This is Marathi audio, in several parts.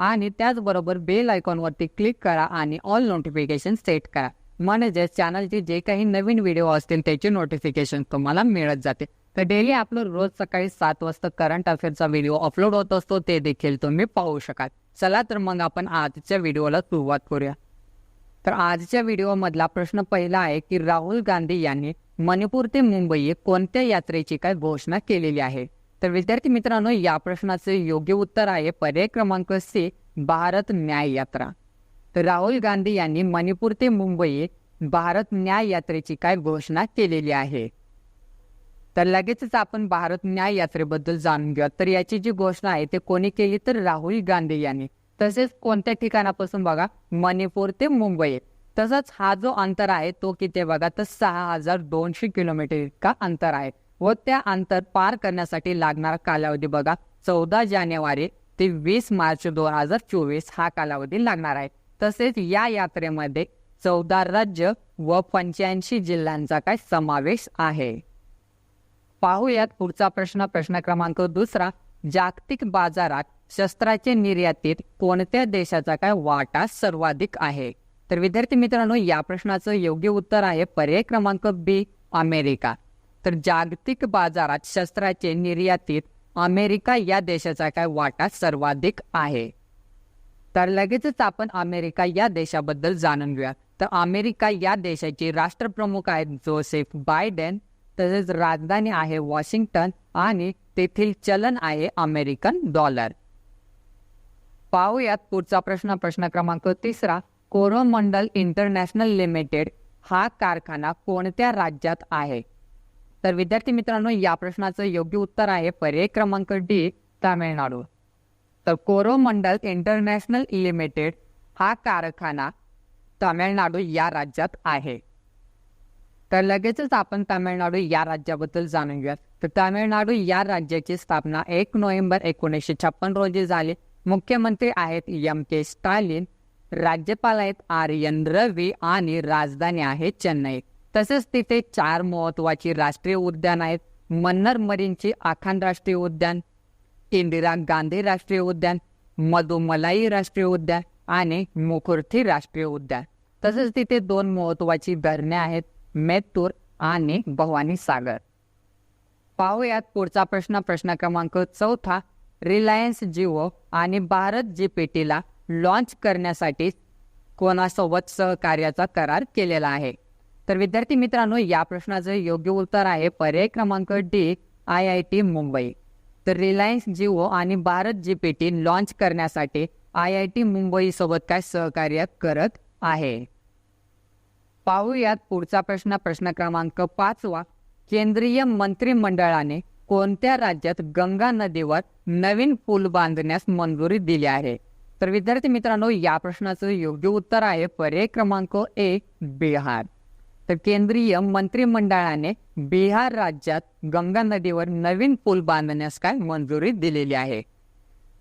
आणि त्याचबरोबर बेल आयकॉनवरती क्लिक करा आणि ऑल नोटिफिकेशन सेट करा. म्हणजे चॅनलचे जे काही नवीन व्हिडिओ असतील त्याचे नोटिफिकेशन तुम्हाला मिळत जाते. तर डेली आपलं रोज सकाळी सात वाजता करंट अफेअरचा व्हिडिओ अपलोड होत असतो ते देखील तुम्ही पाहू शकाल. चला तर मग आपण आजच्या व्हिडिओला सुरुवात करूया. तर आजच्या व्हिडिओमधला प्रश्न पहिला आहे की राहुल गांधी यांनी मणिपूर ते मुंबई कोणत्या यात्रेची काय घोषणा केलेली आहे? तर विद्यार्थी मित्रांनो या प्रश्नाचे योग्य उत्तर आहे पर्याय क्रमांक सी भारत न्याय यात्रा. तर राहुल गांधी यांनी मणिपूर ते मुंबई भारत न्याय यात्रेची काय घोषणा केलेली आहे? तर लगेचच आपण भारत न्याय यात्रेबद्दल जाणून घेऊया तर याची जी घोषणा आहे ते कोणी केली? तर राहुल गांधी यांनी. तसेच कोणत्या ठिकाणापासून बघा? मणिपूर ते मुंबई. तसंच हा जो अंतर आहे तो किती बघा? तर सहा हजार दोनशे किलोमीटर इतका अंतर आहे. व त्या अंतर पार करण्यासाठी लागणारा कालावधी बघा. चौदा जानेवारी ते वीस मार्च दोन हजार चोवीस हा कालावधी लागणार आहे. तसेच या यात्रेमध्ये चौदा राज्य व पंच्याऐंशी जिल्ह्यांचा काय समावेश आहे. पाहूयात पुढचा प्रश्न. प्रश्न क्रमांक दुसरा. जागतिक बाजारात शस्त्राचे निर्यातीत कोणत्या देशाचा काय वाटा सर्वाधिक आहे? तर विद्यार्थी मित्रांनो या प्रश्नाचं योग्य उत्तर आहे पर्याय क्रमांक बी अमेरिका. तर जागतिक बाजारात शस्त्राचे निर्यातीत अमेरिका या देशाचा काय वाटा सर्वाधिक आहे? तर लगेचच आपण अमेरिका या देशाबद्दल जाणून घेऊया तर अमेरिका या देशाचे राष्ट्रप्रमुख आहेत जोसेफ बायडेन तसेच राजधानी आहे वॉशिंग्टन आणि तेथील चलन आहे अमेरिकन डॉलर. पाहूयात पुढचा प्रश्न प्रश्न क्रमांक तिसरा. कोरोमंडल इंटरनॅशनल लिमिटेड हा कारखाना कोणत्या राज्यात आहे? तर विद्यार्थी मित्रांनो या प्रश्नाचं योग्य उत्तर आहे पर्याय क्रमांक डी तामिळनाडू. तर कोरोमंडल इंटरनॅशनल लिमिटेड हा कारखाना तामिळनाडू या राज्यात आहे. तर लगेचच आपण तामिळनाडू या राज्याबद्दल जाणून घेऊया तर तामिळनाडू या राज्याची स्थापना एक नोव्हेंबर एकोणीसशे छप्पन रोजी झाली. मुख्यमंत्री आहेत एम के स्टालिन राज्यपाल आहेत आर एन रवी आणि राजधानी आहे चेन्नई. तसेच तिथे चार महत्वाची राष्ट्रीय उद्यान आहेत. मन्नर मरीनची आखान राष्ट्रीय उद्यान इंदिरा गांधी राष्ट्रीय उद्यान मधुमलाई राष्ट्रीय उद्यान आणि मुखुर्थी राष्ट्रीय उद्यान. तसेच तिथे दोन महत्वाची धरणे आहेत मेत्तूर आणि भवानी सागर. पाहूयात पुढचा प्रश्न प्रश्न क्रमांक चौथा रिलायन्स जिओ आणि भारत जीपीटीला लॉन्च करण्यासाठी कोणासोबत सहकार्याचा करार केलेला आहे? तर विद्यार्थी मित्रांनो या प्रश्नाचं योग्य उत्तर आहे पर्याय क्रमांक D I I T Mumbai. तर रिलायन्स जिओ आणि भारत जीपीटी लॉन्च करण्यासाठी आय आय टी मुंबई सोबत काय सहकार्य करत आहे? पाहूयात पुढचा प्रश्न. प्रश्न क्रमांक पाचवा. केंद्रीय मंत्रिमंडळाने कोणत्या राज्यात गंगा नदीवर नवीन पूल बांधण्यास मंजुरी दिली आहे? तर विद्यार्थी मित्रांनो या प्रश्नाचं योग्य उत्तर आहे पर्याय क्रमांक ए बिहार. तर केंद्रीय मंत्रिमंडळाने बिहार राज्यात गंगा नदीवर नवीन पूल बांधण्यास काय मंजुरी दिलेली आहे?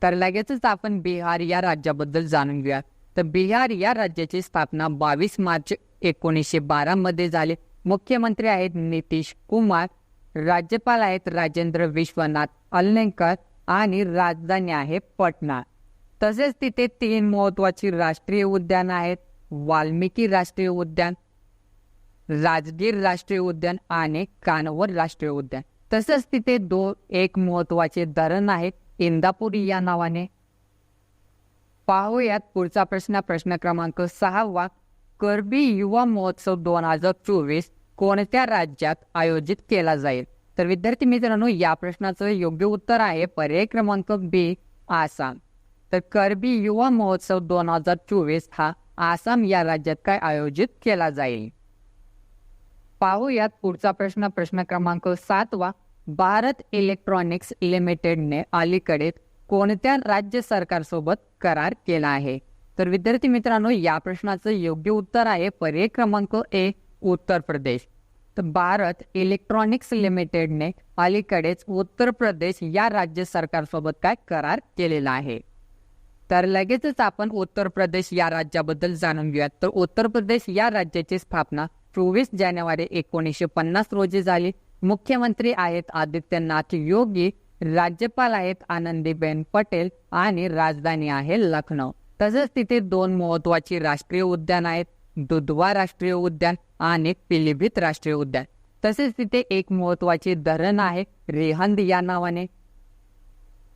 तर लगेचच आपण बिहार या राज्याबद्दल जाणून घेऊया तर बिहार या राज्याची स्थापना बावीस मार्च एकोणीसशे बारा मध्ये झाली. मुख्यमंत्री आहेत नितीश कुमार राज्यपाल आहेत राजेंद्र विश्वनाथ अलनेकर आणि राजधानी आहे पटना. तसेच तिथे तीन महत्वाची राष्ट्रीय उद्यान आहेत वाल्मिकी राष्ट्रीय उद्यान राजगीर राष्ट्रीय उद्यान आणि कानवर राष्ट्रीय उद्यान. तसंच तिथे दोन एक महत्त्वाचे धरण आहेत इंदापुरी या नावाने. पाहूयात पुढचा प्रश्न. प्रश्न क्रमांक सहावा करबी युवा महोत्सव दोन हजार चोवीस कोणत्या राज्यात आयोजित केला जाईल? तर विद्यार्थी मित्रांनो या प्रश्नाचं योग्य उत्तर आहे पर्याय क्रमांक बी आसाम. तर करबी युवा महोत्सव दोन हजार चोवीस हा आसाम या राज्यात काय आयोजित केला जाईल? पाहूयात पुढचा प्रश्न. प्रश्न क्रमांक सातवा. भारत इलेक्ट्रॉनिक्स लिमिटेडने अलीकडे कोणत्या राज्य सरकारसोबत करार केला आहे? तर विद्यार्थी मित्रांनो या प्रश्नाचं योग्य उत्तर आहे पर्याय क्रमांक ए उत्तर प्रदेश. तर भारत इलेक्ट्रॉनिक्स लिमिटेडने अलीकडेच उत्तर प्रदेश या राज्य सरकारसोबत काय करार केलेला आहे? तर लगेचच आपण उत्तर प्रदेश या राज्याबद्दल जाणून घेऊयात. तर उत्तर प्रदेश या राज्याची स्थापना चोवीस जानेवारी एकोणीसशे पन्नास रोजी झाली. मुख्यमंत्री आहेत आदित्यनाथ योगी राज्यपाल आहेत आनंदीबेन पटेल आणि राजधानी आहे लखनौ. तसेच तिथे दोन महत्वाची राष्ट्रीय उद्यान आहेत दुधवा राष्ट्रीय उद्यान आणि पिलीभीत राष्ट्रीय उद्यान. तसेच तिथे एक महत्त्वाचे धरण आहे रेहंद या नावाने.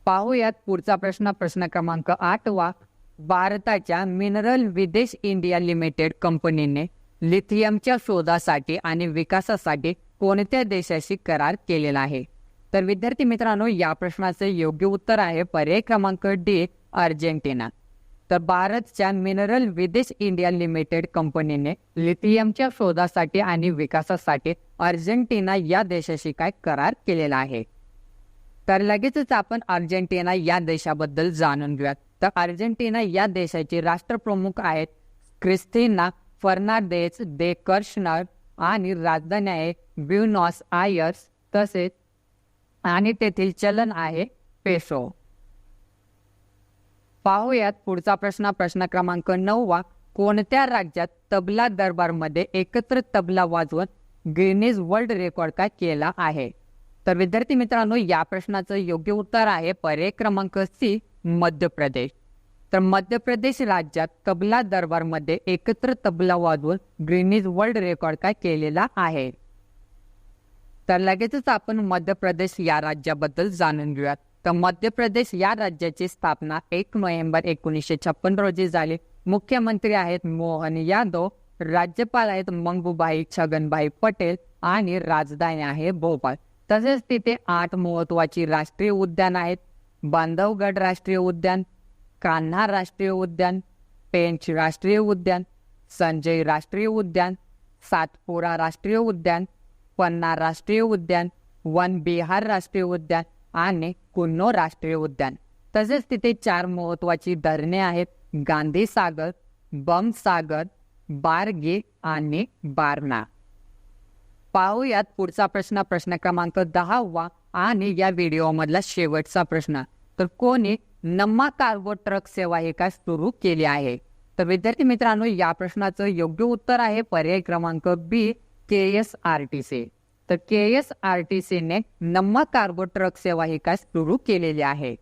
पाहूयात पुढचा प्रश्न प्रश्न क्रमांक आठवा. भारताच्या मिनरल विदेश इंडिया लिमिटेड कंपनीने लिथियमच्या शोधासाठी आणि विकासासाठी कोणत्या देशाशी करार केलेला आहे? तर विद्यार्थी मित्रांनो या प्रश्नाचे योग्य उत्तर आहे पर्याय क्रमांक डी अर्जेंटिना. तर भारतच्या मिनरल विदेश इंडिया लिमिटेड कंपनीने लिथियमच्या शोधासाठी आणि विकासासाठी अर्जेंटिना या देशाशी काय करार केलेला आहे? तर लगेचच आपण अर्जेंटिना या देशाबद्दल जाणून घेऊयात. तर अर्जेंटिना या देशाचे राष्ट्रप्रमुख आहेत क्रिस्तिना फर्नांडेज दे कर्शनर आणि राजधानी आहे ब्युनॉस आयर्स तसेच आणि तेथील चलन आहे पेसो पाहूयात पुढचा प्रश्न. प्रश्न क्रमांक नववा कोणत्या राज्यात तबला दरबारमध्ये एकत्र तबला वाजवत गिनीज वर्ल्ड रेकॉर्ड काय केला आहे? तर विद्यार्थी मित्रांनो या प्रश्नाचं योग्य उत्तर आहे पर्याय क्रमांक सी मध्य प्रदेश. तर मध्य प्रदेश राज्यात तबला दरबारमध्ये एकत्र तबला वाजवून ग्रीनीज वर्ल्ड रेकॉर्ड काय केलेला आहे? तर लगेचच आपण मध्य प्रदेश या राज्याबद्दल जाणून घेऊयात. तर मध्य प्रदेश या राज्याची स्थापना एक नोव्हेंबर एकोणीसशे छप्पन रोजी झाली. मुख्यमंत्री आहेत मोहन यादव राज्यपाल आहेत मंगूबाई छगनभाई पटेल आणि राजधानी आहे भोपाळ. तसेच तिथे आठ महत्वाची राष्ट्रीय उद्यान आहेत. बांधवगड राष्ट्रीय उद्यान कान्हा राष्ट्रीय उद्यान पेंच राष्ट्रीय उद्यान संजय राष्ट्रीय उद्यान सातपुरा राष्ट्रीय उद्यान पन्ना राष्ट्रीय उद्यान वन बिहार राष्ट्रीय उद्यान आणि कुन्नो राष्ट्रीय उद्यान. तसेच तिथे चार महत्वाची धरणे आहेत. गांधी सागर बम सागर बारगे आणि बारणा पाहूयात पुढचा प्रश्न. प्रश्न क्रमांक दहावा आणि या व्हिडिओमधला शेवटचा प्रश्न. तर कोणी नम्मा कार्गो ट्रक सेवा हे काय सुरू केली आहे. तर विद्यार्थी मित्रांनो या प्रश्नाचं योग्य उत्तर आहे पर्याय क्रमांक B K S R T C तर के एस आर टी सीने नम्मा कार्गो ट्रक सेवा ही काय सुरू केलेली आहे.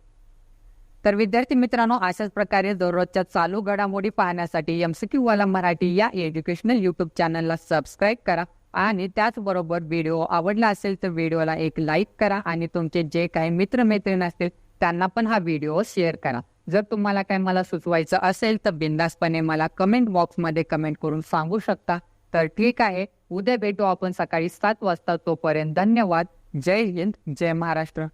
तर विद्यार्थी मित्रांनो अशाच प्रकारे दररोजच्या चालू घडामोडी पाहण्यासाठी एमसीक्यू वाला मराठी या एज्युकेशनल युट्यूब चॅनलला सबस्क्राईब करा आणि त्याचबरोबर व्हिडिओ आवडला असेल तर व्हिडिओला एक लाईक करा आणि तुमचे जे काही मित्रमैत्रीण असतील त्यांना पण हा व्हिडिओ शेअर करा. जर तुम्हाला काय मला सुचवायचं असेल तर बिंदासपणे मला कमेंट बॉक्समध्ये कमेंट करून सांगू शकता. तर ठीक आहे. उद्या भेटू आपण सकाळी सात वाजता तोपर्यंत. धन्यवाद. जय हिंद. जय महाराष्ट्र.